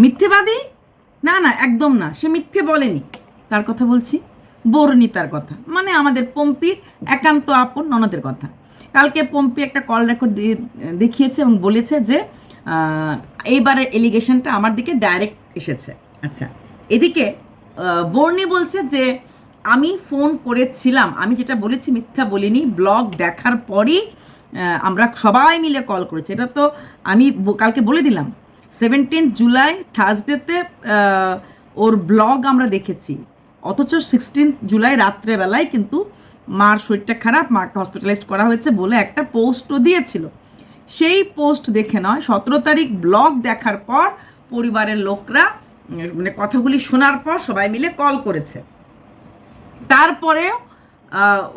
মিথ্যেবাদী? না না, একদম না। সে মিথ্যে বলেনি। তার কথা বলছি? বর্ণিতার কথা। মানে আমাদের পম্পির একান্ত আপন ননদের কথা। কালকে পম্পি একটা কল রেকর্ড দিয়ে, দেখিয়েছে এবং বলেছে যে এইবারের এলিগেশনটা আমার দিকে ডাইরেক্ট এসেছে। আচ্ছা এদিকে বর্ণি বলছে যে, আমি ফোন করেছিলাম। আমি যেটা বলেছি, মিথ্যা বলিনি। ব্লগ দেখার পরই আমরা সবাই মিলে কল করেছি। এটা তো আমি কালকে বলে দিলাম। সেভেন্টিন জুলাই, থার্সডেতে ওর ব্লগ আমরা দেখেছি। অথচ সিক্সটিন জুলাই রাত্রেবেলায় কিন্তু মার শরীরটা খারাপ, মাকে হসপিটালাইজড করা হয়েছে বলে একটা পোস্টও দিয়েছিল। সেই পোস্ট দেখে নয়, সতেরো তারিখ ব্লগ দেখার পর পরিবারের লোকরা মানে কথাগুলি শোনার পর সবাই মিলে কল করেছে। তারপরেও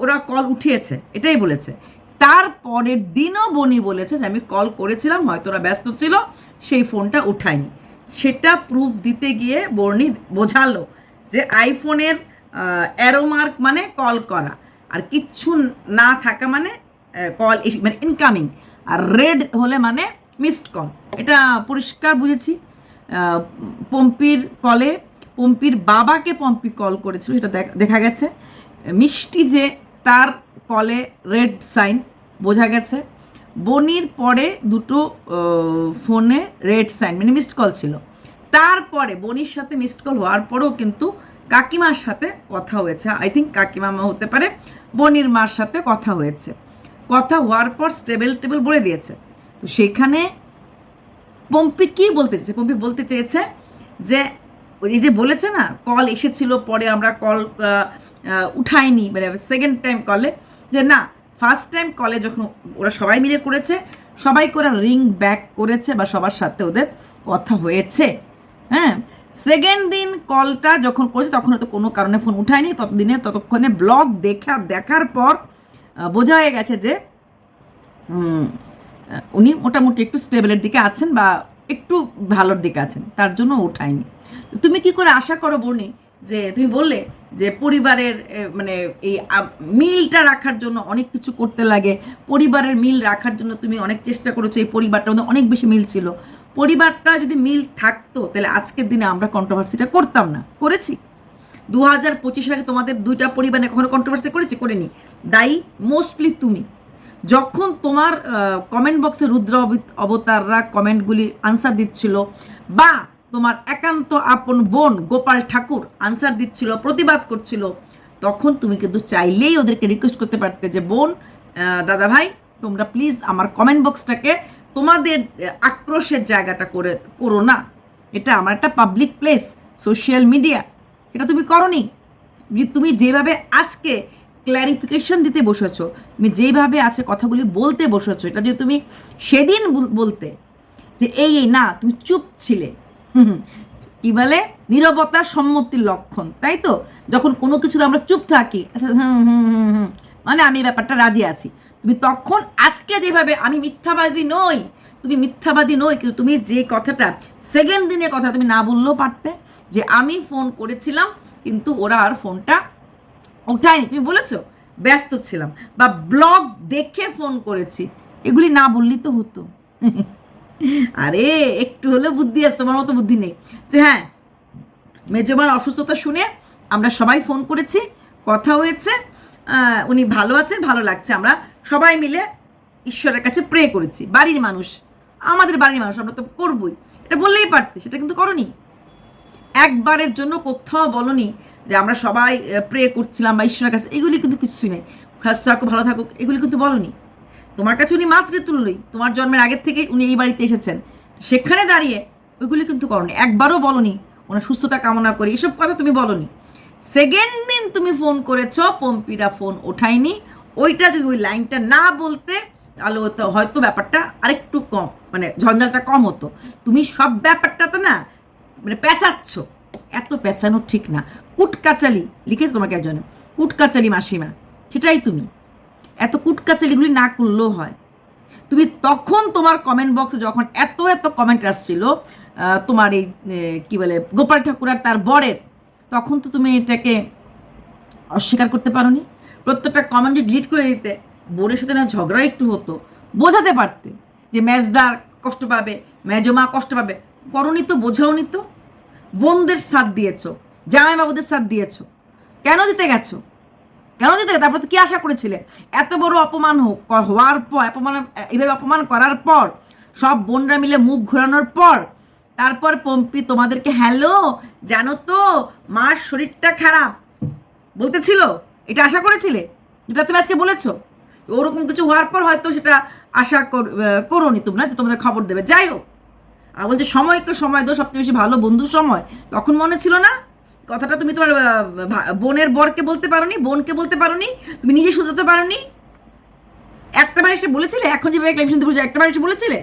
ওরা কল উঠিয়েছে, এটাই বলেছে। তারপরের দিনও বনি বলেছে যে, আমি কল করেছিলাম, হয়তো ওরা ব্যস্ত ছিল, সেই ফোনটা উঠায়নি। সেটা প্রুফ দিতে গিয়ে বর্ণি বোঝালো যে আইফোনের অ্যারোমার্ক মানে কল করা। আর কিচ্ছু না থাকা মানে কল মানে ইনকামিং আর রেড হলে মানে মিসড কল এটা পরিষ্কার বুঝেছি। পম্পির কলে পম্পির বাবাকে পম্পি কল করেছিল, সেটা দেখ- দেখা গেছে। মিষ্টি যে তার কলে রেড সাইন, বোঝা গেছে। বনির পরে দুটো ফোনে রেড সাইন মানে মিসড কল ছিল। তারপরে বনির সাথে মিসড কল হওয়ার পরেও কিন্তু কাকিমার সাথে কথা হয়েছে। আই থিঙ্ক কাকিমা মা হতে পারে, বনির মার সাথে কথা হয়েছে। কথা হওয়ার পর স্টেবল টেবল বলে দিয়েছে। তো সেখানে পম্পি কি বলতে চেয়েছে? পম্পি বলতে চেয়েছে যে, ওই যে বলেছে না কল এসেছিল, পরে আমরা কল উঠাইনি মানে সেকেন্ড টাইম কলে যে না ফার্স্ট টাইম কলে যখন ওরা সবাই মিলে করেছে, সবাই করে রিং ব্যাক করেছে বা সবার সাথে ওদের কথা হয়েছে। হ্যাঁ সেকেন্ড দিন কলটা যখন করেছে, তখন হয়তো কোনো কারণে ফোন উঠায়নি ততদিনে ততক্ষণে ব্লগ দেখা, দেখার পর বোঝা হয়ে গেছে যে উনি মোটামুটি একটু স্টেবলের দিকে আছেন বা একটু ভালোর দিকে আছেন, তার জন্য ওঠায়নি তুমি কি করে আশা করো বর্ণি যে তুমি বললে যে পরিবারের মানে এই মিলটা রাখার জন্য অনেক কিছু করতে লাগে। পরিবারের মিল রাখার জন্য তুমি অনেক চেষ্টা করেছ, এই পরিবারটার মধ্যে অনেক বেশি মিল ছিল। পরিবারটা যদি মিল থাকতো, তাহলে আজকের দিনে আমরা কন্ট্রোভার্সিটা করতাম না। করেছি। দু হাজার পঁচিশ আগে তোমাদের দুইটা পরিবারে কখনো কন্ট্রোভার্সি করেছি? করিনি। দায়ী মোস্টলি তুমি। যখন তোমার কমেন্ট বক্সে রুদ্র অবতাররা কমেন্টগুলি আনসার দিচ্ছিল, বা তোমার একান্ত আপন বোন গোপাল ঠাকুর আনসার দিচ্ছিল, প্রতিবাদ করছিল। তখন তুমি কিন্তু চাইলেই ওদেরকে রিকোয়েস্ট করতে পারতে যে, বোন দাদা ভাই তোমরা প্লিজ আমার কমেন্ট বক্সটাকে তোমাদের আক্রোশের জায়গাটা করে, করো না। এটা আমার একটা পাবলিক প্লেস সোশ্যাল মিডিয়া এটা তুমি করনি। তুমি যেভাবে আজকে ক্ল্যারিফিকেশন দিতে বসেছো, তুমি যেভাবে আছে কথাগুলি বলতে বসেছো, এটা যদি তুমি সেদিন বল- বলতে যে, এই এই, না, তুমি চুপ ছিলে। কি বলে? নীরবতা সম্মতির লক্ষণ, তাই তো? যখন কোনো কিছুতে আমরা চুপ থাকি আচ্ছা হুম হুম হুম হুম মানে আমি ব্যাপারটা রাজি আছি। তুমি তখন, আজকে যেভাবে, আমি মিথ্যাবাদী নই, তুমি মিথ্যাবাদী নই, কিন্তু তুমি যে কথাটা সেকেন্ড দিনের কথা তুমি না বললেও পারতে, যে আমি ফোন করেছিলাম, কিন্তু ওরা আর ফোনটা ওঠায়নি তুমি বলেছ? ব্যস্ত ছিলাম। বা ব্লগ দেখে ফোন করেছি। এগুলি না বললি তো হতো। আরে, একটু হলেও বুদ্ধি আছে, তোমার মতো বুদ্ধি নেই। যে হ্যাঁ মেজমার অসুস্থতা শুনে আমরা সবাই ফোন করেছি, কথা হয়েছে উনি ভালো আছেন, ভালো লাগছে। আমরা সবাই মিলে ঈশ্বরের কাছে প্রে করেছি। বাড়ির মানুষ, আমাদের বাড়ির মানুষ, আমরা তো করবই। এটা বললেই পারতে, সেটা কিন্তু করনি। একবারের জন্য কোথাও বলনি যে আমরা সবাই প্রে করছিলাম বা ঈশ্বরের কাছে, এগুলি কিন্তু কিছুই নেই। সুস্থ থাকুক ভালো থাকুক, এগুলি কিন্তু বলনি। তোমার কাছে উনি মাতৃতুল্যই। তোমার জন্মের আগের থেকেই উনি এই বাড়িতে এসেছেন। সেখানে দাঁড়িয়ে ওইগুলি কিন্তু করনি। একবারও বলনি, ওনার সুস্থতা কামনা করি। এসব কথা তুমি বলনি। সেকেন্ড দিন তুমি ফোন করেছ, পম্পিরা ফোন ওঠায়নি। ওইটা যদি ওই লাইনটা না বলতে, তাহলে হয়তো ব্যাপারটা আরেকটু কম মানে ঝঞ্ঝালটা কম হতো। তুমি সব ব্যাপারটা তো না মানে পেঁচাচ্ছ। এত পেঁচানো ঠিক না। কুটকাচালি, লিখেছে তোমাকে একজনে। কুটকাচালি মাসিমা, সেটাই তুমি। এত কুটকাচালিগুলি না করলেও হয়। তুমি তখন তোমার কমেন্ট বক্সে যখন এত এত কমেন্ট আসছিল তোমার এই কী বলে, গোপাল ঠাকুর আর তার বরের, তখন তো তুমি এটাকে অস্বীকার করতে পারো নি প্রত্যেকটা কমেন্ট ডিলিট করে দিতে। বোনের সাথে না ঝগড়া একটু হতো। বোঝাতে পারতে যে মেজদার কষ্ট পাবে, মেজমা কষ্ট পাবে। করনি তো, বোঝাওনি তো। বোনদের সাথ দিয়েছ, জামাইবাবুদের সাথ দিয়েছ। কেন দিতে গেছো? কেন দিতে? তারপর তো কি আশা করেছিলে? এত বড় অপমান হওয়ার পর, অপমান, এইভাবে অপমান করার পর, সব বোনরা মিলে মুখ ঘোরানোর পর, তারপর পম্পি তোমাদেরকে, হ্যালো, জানো তো, মার শরীরটা খারাপ। বলতেছিল? এটা আশা করেছিলে? যেটা তুমি আজকে বলেছ? ওরকম কিছু হওয়ার পর হয়তো সেটা আশা করোনি তোমরা, যে তোমাদের খবর দেবে। যাই হোক, আর বলছে সময়কে সময় দো সবচেয়ে বেশি ভালো বন্ধু সময়। তখন মনে ছিল না? কথাটা তুমি তোমার বোনের বরকে বলতে পারোনি, বোনকে বলতে পারোনি, তুমি নিজে শুধরাতে পারোনি। একটা বার এসে বলেছিলে, এখন যেভাবে ক্লাইভ শুনতে বলছে একটা বার এসে বলেছিলে,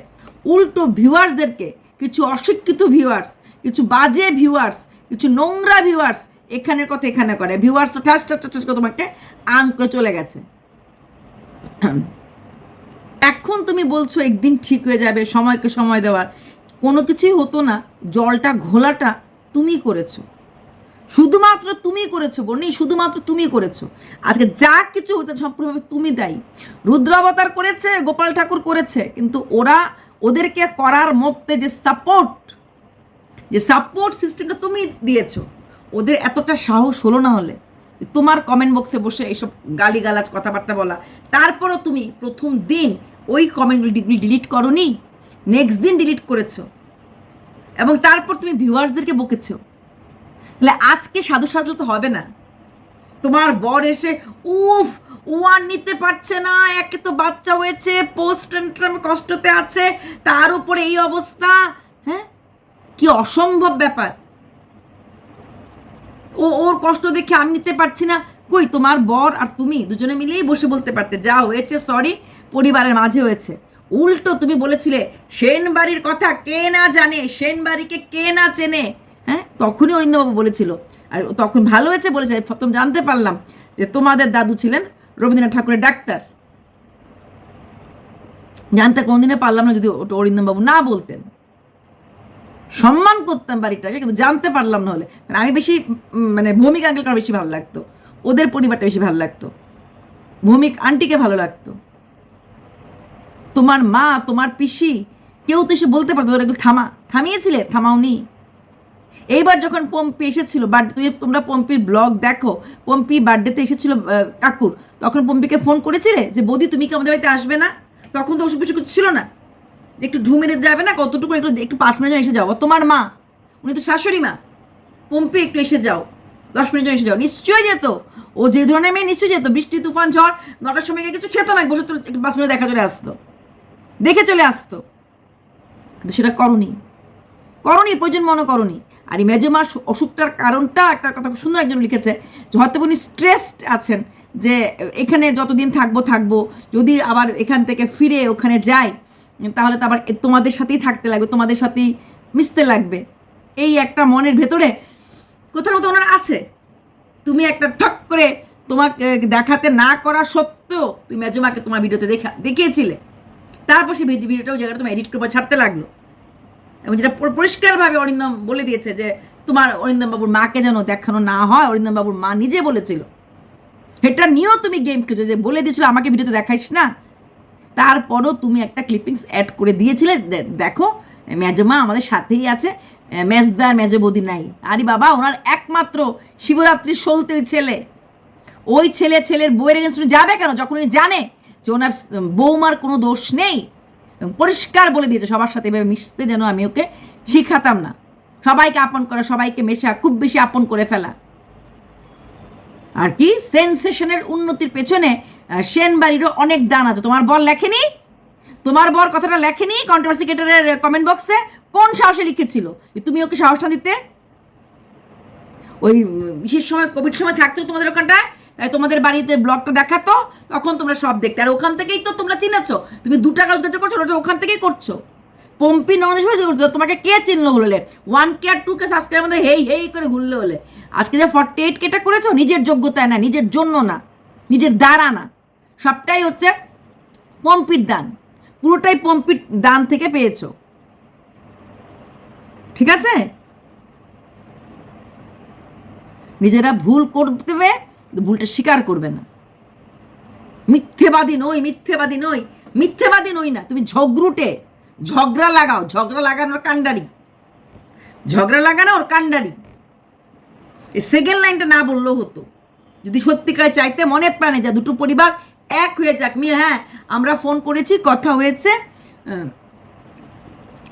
উল্টো ভিউয়ার্সদেরকে কিছু অশিক্ষিত ভিউয়ার্স কিছু বাজে ভিউয়ার্স কিছু নোংরা ভিউয়ার্স এখানের কথা এখানে করে। ভিউয়ার্স ঠাস ঠাস ঠাস করে তোমাকে আন করে চলে গেছে। এখন তুমি বলছো একদিন ঠিক হয়ে যাবে, সময়কে সময় দেওয়ার। কোনো কিছুই হতো না, জলটা, ঘোলাটা তুমি করেছ। শুধুমাত্র তুমি করেছ বনি শুধুমাত্র তুমি করেছ। আজকে যা কিছু হতে সম্পূর্ণভাবে তুমি দায়ী। রুদ্রাবতার করেছে, গোপাল ঠাকুর করেছে, কিন্তু ওরা ওদেরকে করার মধ্যে যে সাপোর্ট যে সাপোর্ট সিস্টেমটা তুমি দিয়েছ, ওদের এতটা সাহস হলো না হলে। তোমার কমেন্ট বক্সে বসে এইসব গালিগালাজ, কথাবার্তা বলা। তারপরও তুমি প্রথম দিন ওই কমেন্টগুলি ডিলিট করনি নেক্সট দিন ডিলিট করেছ। এবং তারপর তুমি ভিউয়ার্সদেরকে বকেছো। তাহলে আজকে সাধু সাজলে তো হবে না। তোমার বর এসে, উফ ও আর নিতে পারছে না, একে তো বাচ্চা হয়েছে পোস্ট কষ্টতে আছে, তার উপরে এই অবস্থা। হ্যাঁ? কি অসম্ভব ব্যাপার। ও, ওর কষ্ট দেখে আমি নিতে পারছি না। কই, তোমার বর আর তুমি দুজনে মিলেই বসে বলতে পারতে, যা হয়েছে সরি পরিবারের মাঝে হয়েছে। উল্টো তুমি বলেছিলে সেন বাড়ির কথা কে না জানে সেন বাড়িকে কে না চেনে? হ্যাঁ? তখনই অরিন্দবাবু বলেছিল। আর তখন ভালো হয়েছে বলেছে, প্রথম জানতে পারলাম যে তোমাদের দাদু ছিলেন রবীন্দ্রনাথ ঠাকুরের ডাক্তার। জানতে কোনদিনে পারলাম না যদি অরিন্দমবাবু না বলতেন। সম্মান করতাম বাড়িটাকে, কিন্তু জানতে পারলাম না হলে। কারণ আমি বেশি মানে ভৌমিক আঙ্কেলকে আমার বেশি ভালো লাগতো। ওদের পরিবারটা বেশি ভালো লাগতো। ভৌমিক আন্টিকে ভালো লাগতো। তোমার মা, তোমার পিসি, কেউ তো এসে বলতে পারতো এগুলো থামা, থামিয়েছিলে? থামাওনি? এইবার যখন পম্পি এসেছিল বার্থডে তুমি তোমরা পম্পির ব্লগ দেখো, পম্পি বার্থডেতে এসেছিল কাকুর। তখন পম্পিকে ফোন করেছিলে যে, বৌদি, তুমি কি আমাদের বাড়িতে আসবে না? তখন তো ওসব কিছু ছিল না। একটু ঢু মেরে যাবে না, কতটুকু একটু একটু পাঁচ মিনিট এসে যাও। তোমার মা, উনি তো শাশুড়ি মা। পম্পি, একটু এসে যাও। দশ মিনিট এসে যাও। নিশ্চয়ই যেত। ও যে ধরনের মেয়ে নিশ্চয়ই যেত। বৃষ্টি, তুফান, ঝড়, নটার সময় কিছু খেত না, বসে তো একটু পাঁচ মিনিট দেখা চলে আসতো। দেখে চলে আসতো। কিন্তু সেটা করনি। করনি, প্রয়োজন মনে করনি। আর এই মেজমার অসুখটার কারণটা একটা কথা সুন্দর একজন লিখেছে যে হয়তো উনি স্ট্রেসড আছেন, যে এখানে যতদিন থাকব থাকব, যদি আবার এখান থেকে ফিরে ওখানে যাই, তাহলে তো আবার তোমাদের সাথেই থাকতে লাগবে, তোমাদের সাথেই মিশতে লাগবে। এই একটা মনের ভেতরে কোথাও তো ওনার আছে। তুমি একটা ঠক করে তোমাকে দেখাতে না করা সত্ত্বেও তুমি মেজমাকে তোমার ভিডিওতে দেখা দেখিয়েছিলে। তারপর সেই ভিডিও- ভিডিওটাও জায়গাটা তুমি এডিট করে ছাড়তে লাগল। এবং যেটা পর- পরিষ্কারভাবে অরিন্দম বলে দিয়েছে যে তোমার অরিন্দম বাবুর মাকে যেন দেখানো না হয় অরিন্দম বাবুর মা নিজে বলেছিল। এটা নিয়েও তুমি গেম খেলছো যে বলে দিয়েছিল, আমাকে ভিডিওতে দেখাইস না? তারপরও তুমি একটা ক্লিপিংস অ্যাড করে দিয়েছিলে দেখো, মেজমা আমাদের সাথেই আছে মেজদার মেজ বৌদি নাই। আরে বাবা, ওনার একমাত্র শিবরাত্রির সলতে ছেলে। ওই ছেলে ছেলের বইয়ের এগেনস্ট যাবে কেন? যখন উনি জানে যে ওনার বৌমার কোনো দোষ নেই এবং পরিষ্কার বলে দিয়েছে, সবার সাথে এভাবে মিশতে যেন আমি ওকে শিখাতাম না। সবাইকে আপন করা, সবাইকে মেশা, খুব বেশি আপন করে ফেলা। আর কি? সেন্সেশনের উন্নতির পেছনে সেন বাড়িরও অনেক দান আছে। তোমার বর লেখেনি? তোমার বর কথাটা লেখেনি কন্ট্রোভার্সি কেটারের কমেন্ট বক্সে কোন সাহসে লিখেছিল? তুমি ওকে সাহসটা দিতে? ওই বিশেষ সময় কোভিড সময় থাকতো তোমাদের ওখানটায়? তাই তোমাদের বাড়িতে ব্লগটা দেখাতো, তখন তোমরা সব দেখতে। আর ওখান থেকেই তো তোমরা চিনেছো। তুমি দু টাকা রোজগার করছ ওখান থেকেই করছ। পম্পি করছ তোমাকে কে চিনলো বলে? ওয়ান কে আর টু কে সাবস্ক্রাইব মধ্যে হেই হেই করে ঘুরলে হলে আজকে যে ফর্টি এইট কেটা করেছ, নিজের যোগ্যতায় না, নিজের জন্য না, নিজের দ্বারা না। সবটাই হচ্ছে পম্পির দান। পুরোটাই পম্পির দান থেকে পেয়েছ। ঠিক আছে? নিজেরা ভুল কিন্তু ভুলটা স্বীকার করবে না। মিথ্যেবাদী নই মিথ্যেবাদী নই মিথ্যেবাদী নই না। তুমি ঝগড়ুটে, ঝগড়া লাগাও, ঝগড়া লাগানোর কাণ্ডারি। ঝগড়া লাগানো ওর কাণ্ডারি। এই সেকেন্ড লাইনটা না বললেও হতো। যদি সত্যিকার চাইতে মনে প্রাণে যা দুটো পরিবার এক হয়ে যাক। মিয়া হ্যাঁ আমরা ফোন করেছি, কথা হয়েছে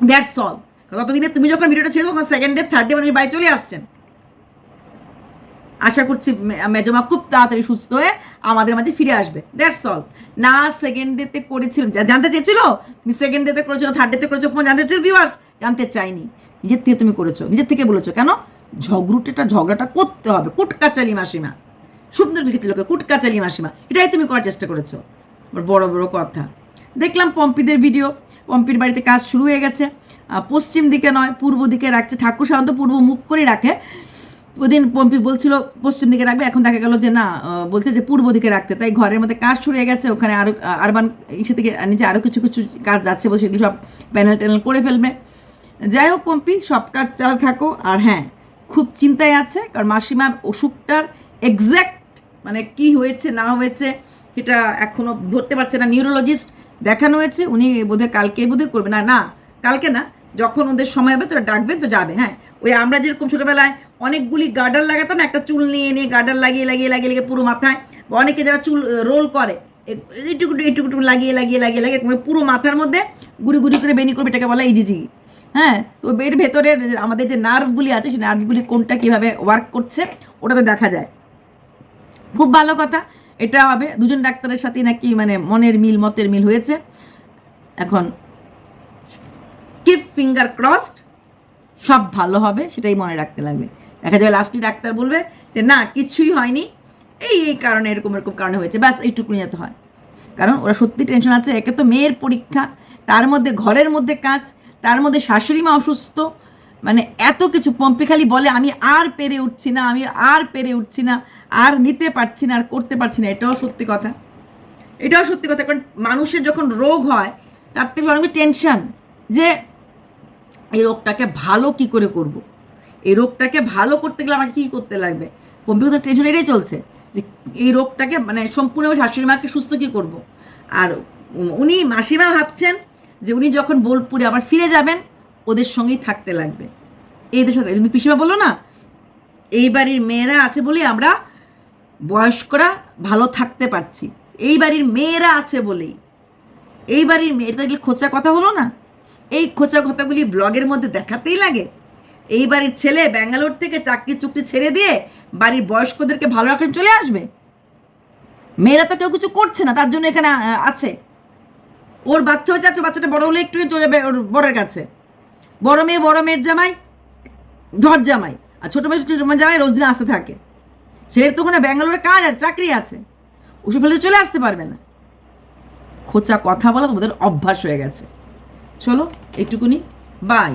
দ্যাটস অল। ততদিনে তুমি যখন ভিডিওটা ছিল তখন সেকেন্ড ডে থার্ড ডে উনি বাড়ি চলে আসছেন। আশা করছি মেজমা খুব তাড়াতাড়ি সুস্থ হয়ে আমাদের মাঝে ফিরে আসবে। দ্যাটস অল না সেকেন্ড ডেতে করেছিল। জানতে চেয়েছিল? তুমি সেকেন্ড ডেতে করেছ থার্ড ডেতে করেছ ফোন জানতে চেয়েছিল? ভিউয়ার্স জানতে চাইনি। নিজের থেকে তুমি করেছ। নিজের থেকে বলেছ কেন? ঝগড়ুটেটা, ঝগড়াটা করতে হবে। কুটকাচালি মাসিমা। সুন্দর লিখেছিল কুটকাচালি মাসিমা। এটাই তুমি করার চেষ্টা করেছ। বড় বড় কথা। দেখলাম পম্পিদের ভিডিও পম্পির বাড়িতে কাজ শুরু হয়ে গেছে। পশ্চিম দিকে নয়, পূর্ব দিকে রাখছে। ঠাকুর সাধারণত পূর্ব মুখ করে রাখে। ওদিন পম্পি বলছিল, পশ্চিম দিকে রাখবে, এখন দেখা গেল যে না বলছে যে পূর্ব দিকে রাখতে। তাই ঘরের মধ্যে কাজ হয়ে গেছে, ওখানে আরও আরবান ইসে থেকে নিচে আরও কিছু কিছু কাজ যাচ্ছে বলে সেগুলো সব প্যানেল ট্যানেল করে ফেলবে। যাই হোক পম্পি, সব কাজ চালা থাকো। আর হ্যাঁ খুব চিন্তায় আছে, কারণ মাসিমার অসুখটার এক্স্যাক্ট মানে কি হয়েছে, না হয়েছে, সেটা এখনও ধরতে পারছে না। নিউরোলজিস্ট দেখানো হয়েছে, উনি বোধহয় কালকে, বোধহয় করবে না না, কালকে না, যখন ওদের সময় হবে তোরা ডাকবেন তো যাবে হ্যাঁ। ওই আমরা যেরকম ছোটোবেলায় অনেকগুলি গার্ডার লাগাতো না একটা চুল নিয়ে নিয়ে গার্ডার লাগিয়ে লাগিয়ে লাগিয়ে লাগিয়ে পুরো মাথায়। বা অনেকে যারা চুল রোল করে এইটুকু এইটুকু লাগিয়ে লাগিয়ে লাগিয়ে লাগিয়ে পুরো মাথার মধ্যে গুড়ি গুড়ি করে বেনি করবে, এটাকে বলা ইজিজি। হ্যাঁ তো এর ভেতরের আমাদের যে নার্ভগুলি আছে, সেই নার্ভগুলি কোনটা কীভাবে ওয়ার্ক করছে, ওটাতে দেখা যায়। খুব ভালো কথা, এটা হবে, দুজন ডাক্তারের সাথে নাকি মানে মনের মিল, মতের মিল হয়েছে। এখন কিপ ফিঙ্গার ক্রসড সব ভালো হবে, সেটাই মনে রাখতে লাগবে। দেখা যাবে লাস্টলি ডাক্তার বলবে যে, না, কিছুই হয়নি। এই এই কারণে, এরকম এরকম কারণে হয়েছে। ব্যাস এইটুকুনি যাতে হয়। কারণ ওরা সত্যি টেনশন আছে, একে তো মেয়ের পরীক্ষা, তার মধ্যে ঘরের মধ্যে কাজ, তার মধ্যে শাশুড়ি মা অসুস্থ। মানে এত কিছু, পম্পি খালি বলে, আমি আর পেরে উঠছি না, আমি আর পেরে উঠছি না, আর নিতে পারছি না, আর করতে পারছি না। এটাও সত্যি কথা। এটাও সত্যি কথা, কারণ মানুষের যখন রোগ হয়, তার থেকে অনেক টেনশন যে, এই রোগটাকে ভালো কি করে করব। এই রোগটাকে ভালো করতে গেলে আমাকে কী করতে লাগবে? কম্পিউটার টেনশন এটাই চলছে যে এই রোগটাকে মানে সম্পূর্ণ শাশুড়ি মাকে সুস্থ কী করব? আর উনি মাসিমা ভাবছেন যে উনি যখন বোলপুরে আবার ফিরে যাবেন, ওদের সঙ্গেই থাকতে লাগবে। এদের সাথে, কিন্তু পিসিমা বলল না, এই বাড়ির মেয়েরা আছে বলেই আমরা বয়স্করা ভালো থাকতে পারছি। এই বাড়ির মেয়েরা আছে বলেই। এই বাড়ির দেখলে খোঁচা কথা হলো না। এই খোঁচা কথাগুলি ব্লগের মধ্যে দেখাতেই লাগে। এই বাড়ির ছেলে ব্যাঙ্গালোর থেকে চাকরি চুকরি ছেড়ে দিয়ে বাড়ির বয়স্কদেরকে ভালো রাখেন চলে আসবে? মেয়েরা তো কেউ কিছু করছে না, তার জন্য এখানে আছে। ওর বাচ্চা হয়েছে আছে বাচ্চাটা বড় হলে একটু চলে যাবে ওর বড়ের কাছে। বড় মেয়ে, বড় মেয়ের জামাই, ধর জামাই। আর ছোটো মেয়ে, ছোটো জামাই রোজ দিন আসতে থাকে। সে তো ওখানে ব্যাঙ্গালোরে কাজ আছে, চাকরি আছে। ওসব ফেলে চলে আসতে পারবে না। খোঁচা কথা বলা তোমাদের অভ্যাস হয়ে গেছে। চলো, এইটুকুনি। বাই